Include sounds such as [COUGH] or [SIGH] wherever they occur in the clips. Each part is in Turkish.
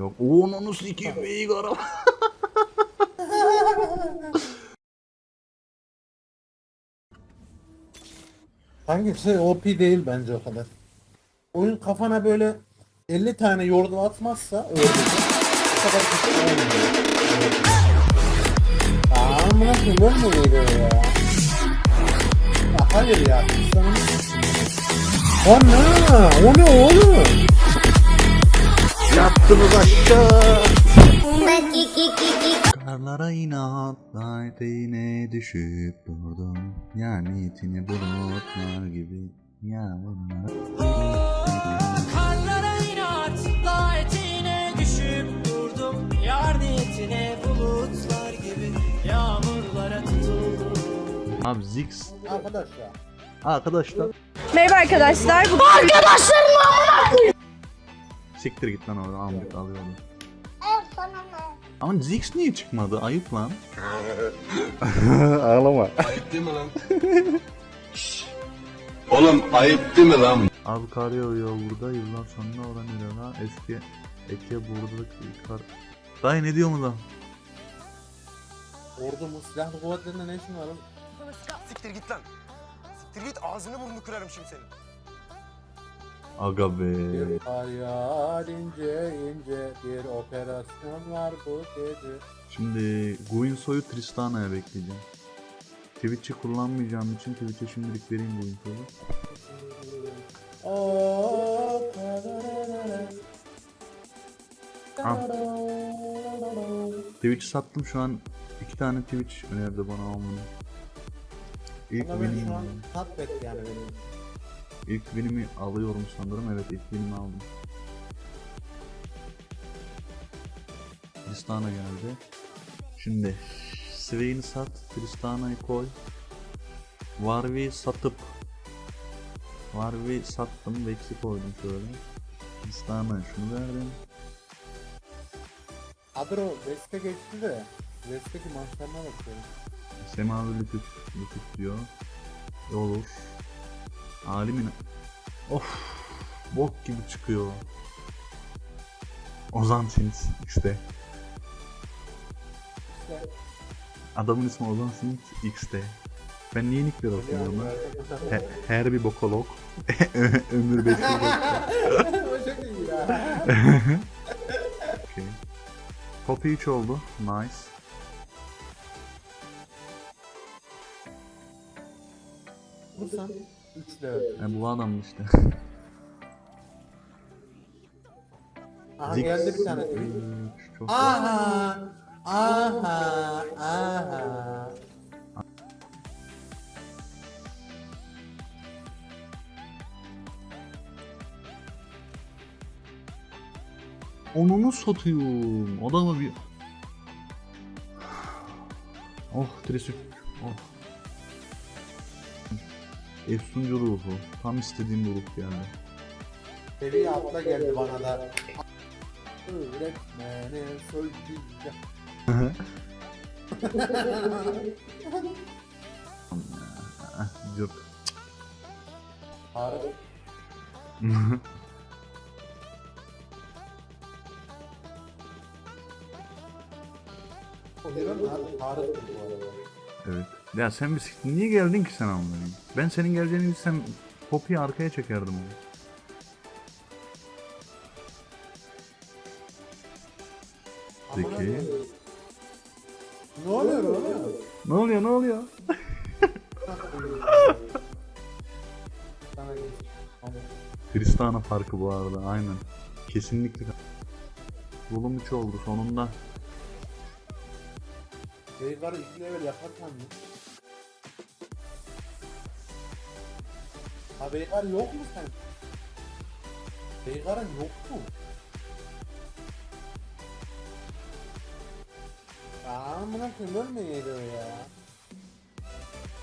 Yok. Onu sikeyim Veigar'a. [LAUGHS] Hangisi OP değil bence o kadar. Oyun kafana böyle 50 tane yordle atmazsa. O kadar kötü olmuyor. Aa amına koyayım böyle geliyor ya? Ya hayır ya. Sanırım... Ana! O ne oğlum? Yattınız aşağı. Karlara inatla eteğine düşüp durdum. Ya niyetini bulutlar gibi yağmurlar. Karlara inatla eteğine düşüp durdum Yar niyetine bulutlar gibi Yağmurlara tutuldum Abi Ziggs Arkadaşlar. arkadaşlar. Merhaba arkadaşlar. Bugün Siktir git lan oradan Ahmet alıyordu. Ama Ziggs niye çıkmadı? Ayıp lan. [LAUGHS] Ağlama. Ayıp değil mi lan? Oğlum ayıp değil mi lan? Abi kar yağıyor burada yıllar sonra oran ilana eski eke burada kar. Dayı ne diyor mu lan? Ordumun silahlı kuvvetlerinde ne işin var oğlum? Siktir git lan. Siktir git ağzını burnunu kırarım şimdi senin. Aga be. Bir hayal ince ince bir operasyon var bu gece. Şimdi Guinso'yu Tristana'ya bekleyeceğim. Twitch'i kullanmayacağım için Twitch'e şimdilik vereyim Guinso'yu. O Al. Twitch'i sattım şu an iki tane Twitch önerdi bana almanı. İlk Ama ben benim, şu an yani benim. İlk benimi alıyorum sanırım. Evet ilk benimi aldım. Tristana geldi. Şimdi Swain'i sat, Tristana'yı koy. Warwick'i satıp Warwick'i sattım, Vex'i koydum şöyle. Tristana'ya şunu verdim. Adro West'e geçti de West'teki maçlarına bakıyorum. Semavi lütuf, lütuf diyor. E, Olur. Alimin... Of. Bok gibi çıkıyor. Ozan Sins işte. İşte Adamın ismi Ozan Sins XT. Ben niye nickler okuyorum lan? He- her bir bokolog. [LAUGHS] Ömür 500 O çok iyi ya. Okay. Poppy 3 oldu. Nice. Bu sen 3 level. E, bu adam işte. Aha Zix- geldi bir tane Çok Aha! Aha! Aha! Onunu satıyorum. Adama bir... Oh Tresük. Oh. Efsuncu ruhu. Tam istediğim ruh geldi. Seviye atla geldi bana da. Öğretmene söyleyeceğim. Cırt. Harbi [LAUGHS] Tarık'tır bu arada. evet. Ya sen bir. Niye geldin ki sen anlayayım? Ben senin geleceğini bilsem Poppy'yi arkaya çekerdim onu. Peki. Ne oluyor oğlum? Ne oluyor ne oluyor? Tristana farkı bu arada aynen. Kesinlikle. Volum 3 oldu sonunda. Veigar'ı 2 level yaparsan mı? Ha Veigar yok mu sen? Veigar'ın yok mu? Ya amına koyayım ölme geliyor ya.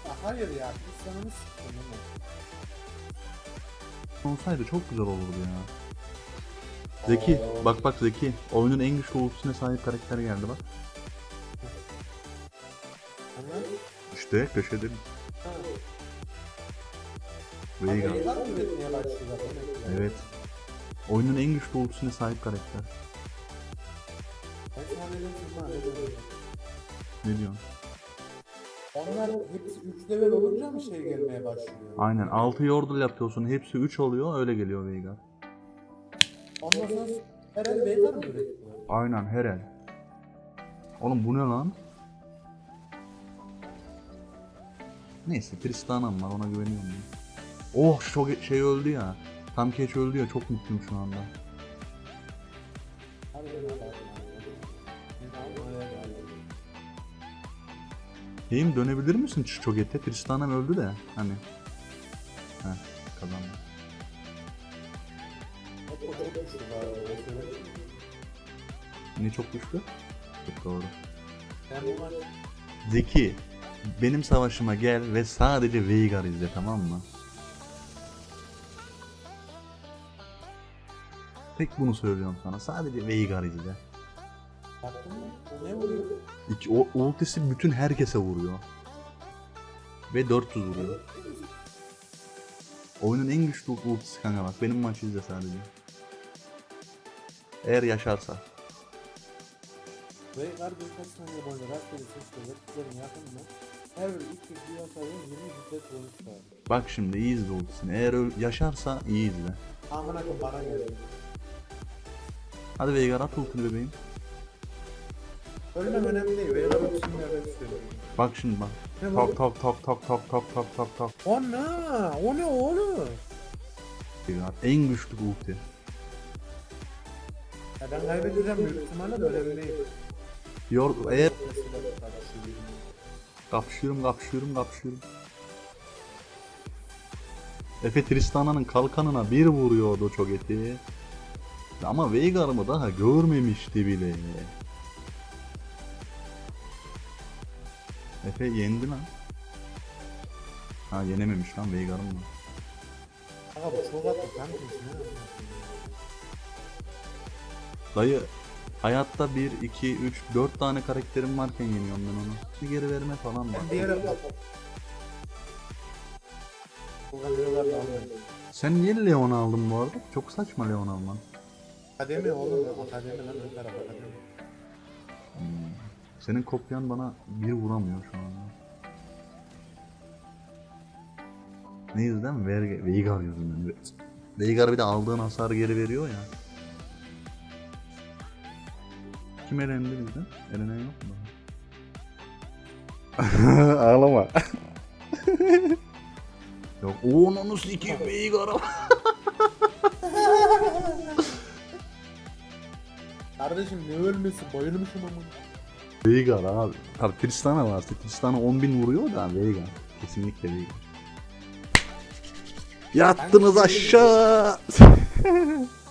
Ya hayır ya biz sanını sıktım değil mi? Olsaydı çok güzel olurdu ya. Zeki bak bak Zeki oyunun en güçlü ultisine sahip karakter geldi bak. Hemen. İşte köşede Ha. Veigar. Evet. Oyunun en güçlü ultisine sahip karakter. Ne diyorsun? Onlar hepsi 3 level olunca mı şey gelmeye başlıyor? Aynen 6 yordle yapıyorsun. Hepsi 3 oluyor. Öyle geliyor Veigar. Ondan sonra herhalde Veigar mı üretiyor? Aynen her el. Oğlum bu ne lan? Neyse Tristana'm var ona güveniyorum ben. Oh şu şey öldü ya. Tam keç öldü ya çok mutluyum şu anda. Heyim dönebilir misin çogete? Tristana'm öldü de hani. Heh kazandı. Çok. Ne çok güçlü? Çok doğru. Zeki benim savaşıma gel ve sadece Veigar izle tamam mı? Tek bunu söylüyorum sana. Sadece Veigar izle. baktın mı? O ne vuruyor? İki, o ultisi bütün herkese vuruyor. Ve 400 vuruyor. Oyunun en güçlü ultisi kanka bak. Benim maçı izle sadece. Eğer yaşarsa. Veigar birkaç saniye boyunca rastgele seçti rakiplerin yakınında her biri 3 kez bir hasarın 20 şiddet vuruş sağlıyor. Bak şimdi iyi izle ultisini. Eğer yaşarsa iyi izle. Amına bana geldi. Hadi Veigar at ultini bebeğim. Ölmem önemli değil. Veigar vermek istiyorum. Bak şimdi bak. Ne bu? tak tak tak tak tak tak tak tak. O ne? O ne oğlum? Veigar en güçlü ulti. Ya ben kaybedeceğim büyük ihtimalle de önemli değil. Yor eğer kapışıyorum kapışıyorum kapışıyorum. Efe Tristana'nın kalkanına bir vuruyordu çok eti. Ama Veigar'ımı daha görmemişti bile. Efe yendi lan. Ha yenememiş lan Veigar'ım mı? Aga bu çok atlı sen? Dayı hayatta 1, 2, 3, 4 tane karakterim varken yeniyorum ben onu. Bir geri verme falan bak. Bir yere bak. Sen niye Leon aldın bu arada? Çok saçma Leon alman. Akademi oğlum ya. Akademi lan ön taraf akademi. Senin kopyan bana bir vuramıyor şu anda. Ne yüzden? Ver, Veigar yüzünden. Veigar bir de aldığın hasarı geri veriyor ya. Kim elendi bizden? Elenen yok mu? [LAUGHS] Ağlama. [LAUGHS] yok. O onu sikeyim Veigar'a. [LAUGHS] Kardeşim ne ölmesi bayılmışım ama. Veigar abi. Tabi Tristana varsa Tristana 10.000 vuruyor da Veigar. Kesinlikle Veigar. Yattınız aşağı. [LAUGHS]